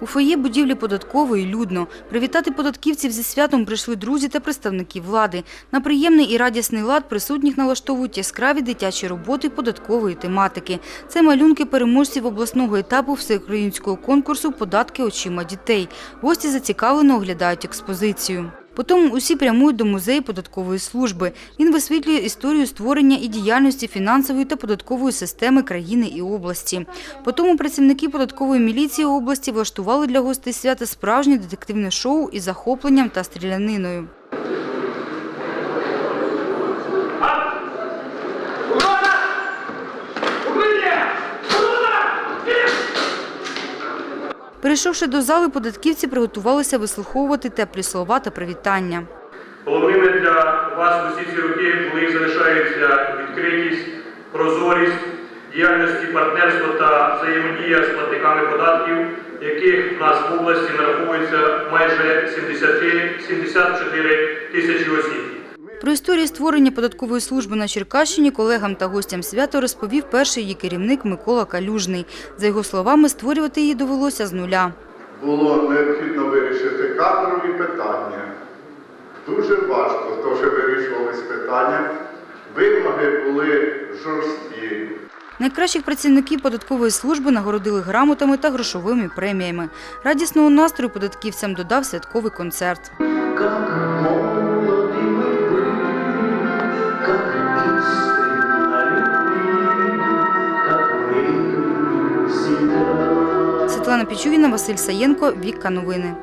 У фоє будівлі податкової людно. Привітати податківців зі святом прийшли друзі та представники влади. На приємний і радісний лад присутніх налаштовують яскраві дитячі роботи податкової тематики. Це малюнки переможців обласного етапу всеукраїнського конкурсу «Податки очима дітей». Гості зацікавлено оглядають експозицію. Потім усі прямують до музею податкової служби. Він висвітлює історію створення і діяльності фінансової та податкової системи країни і області. Потім працівники податкової міліції області влаштували для гостей свята справжнє детективне шоу із захопленням та стріляниною. Перейшовши до зали, податківці приготувалися вислуховувати теплі слова та привітання. Головними для вас усі ці роки були залишаються відкритість, прозорість, діяльності партнерство та взаємодія з платниками податків, яких в нас в області нараховується майже 70 74 тисячі осіб. Про історію створення податкової служби на Черкащині колегам та гостям свята розповів перший її керівник Микола Калюжний. За його словами, створювати її довелося з нуля. було необхідно вирішити кадрові питання. Дуже важко теж вирішувались питання. Вимоги були жорсткі. Найкращих працівників податкової служби нагородили грамотами та грошовими преміями. Радісного настрою податківцям додав святковий концерт. Світлана Пічугіна, Василь Саєнко, Вікка Новини.